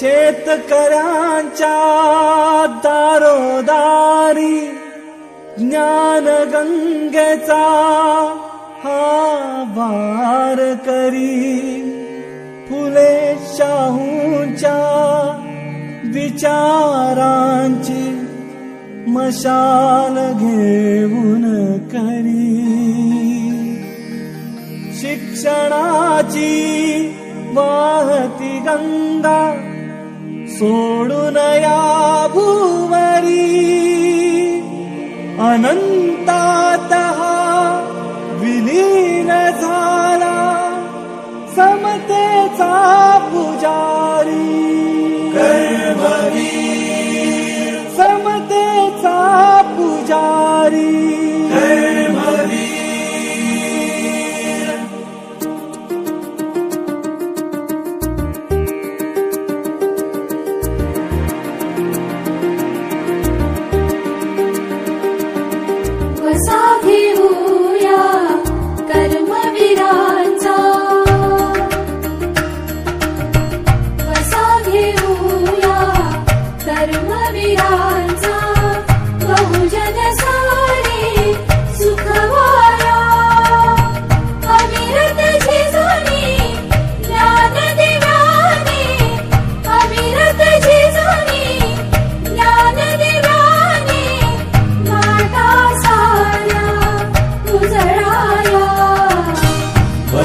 शेतकऱ्यांच्या दारोदारी ज्ञान गंगेचा हा वार करी. फुले शाहूंच्या विचारांची मशाल घेऊन करी. शिक्षणाची वाहती गंगा सोडून या भूवरी। अनंतात हा विलीन झाला समतेचा पुजारी। कर्मवीर समतेचा पुजारी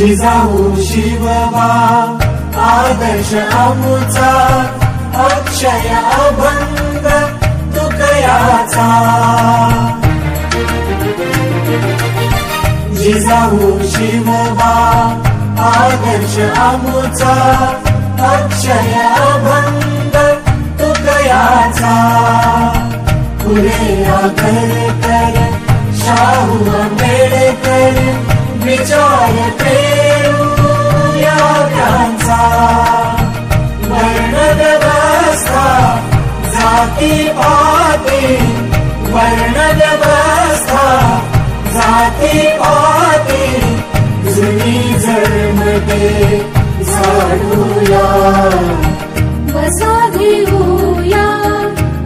जिजाऊ शिवबा आदर्श अमुचा अक्षय अभंग तुकयाचा. जिजाऊ शिवबा आदर्श अमुचा अक्षय अभंग तुकयाचा. फुले आगरकर शाहू आंबेडकर विचार जाती पाती वर्ण व्यवस्था जाती पाती जुनी जन्मते झाडूया. वसा घेऊया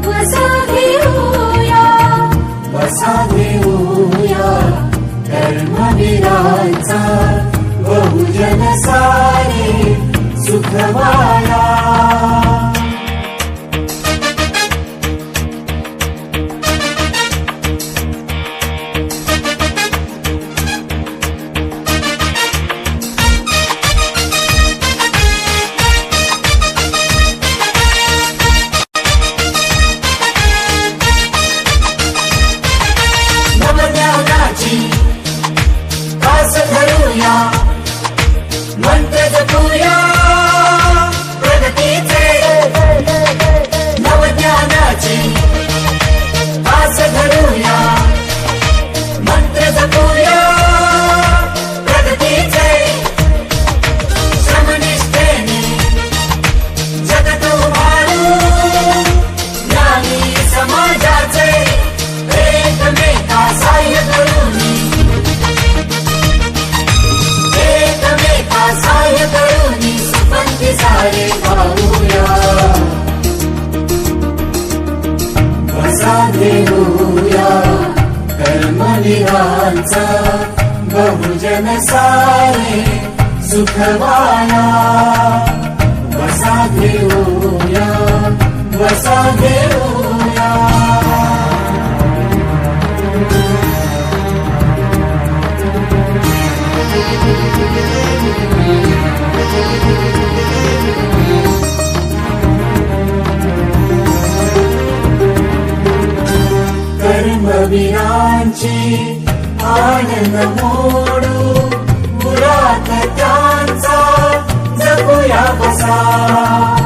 वसा घेऊया वसा घेऊया कर्मवीरांचा बहुजन सारे सुखवाया कर्मवीरांचा बहुजन सारे सुखवाया बसा घेऊया बसा घेऊया कर्मवीरांची आनंद मोडू. मुरात त्यांचा जगूया बसा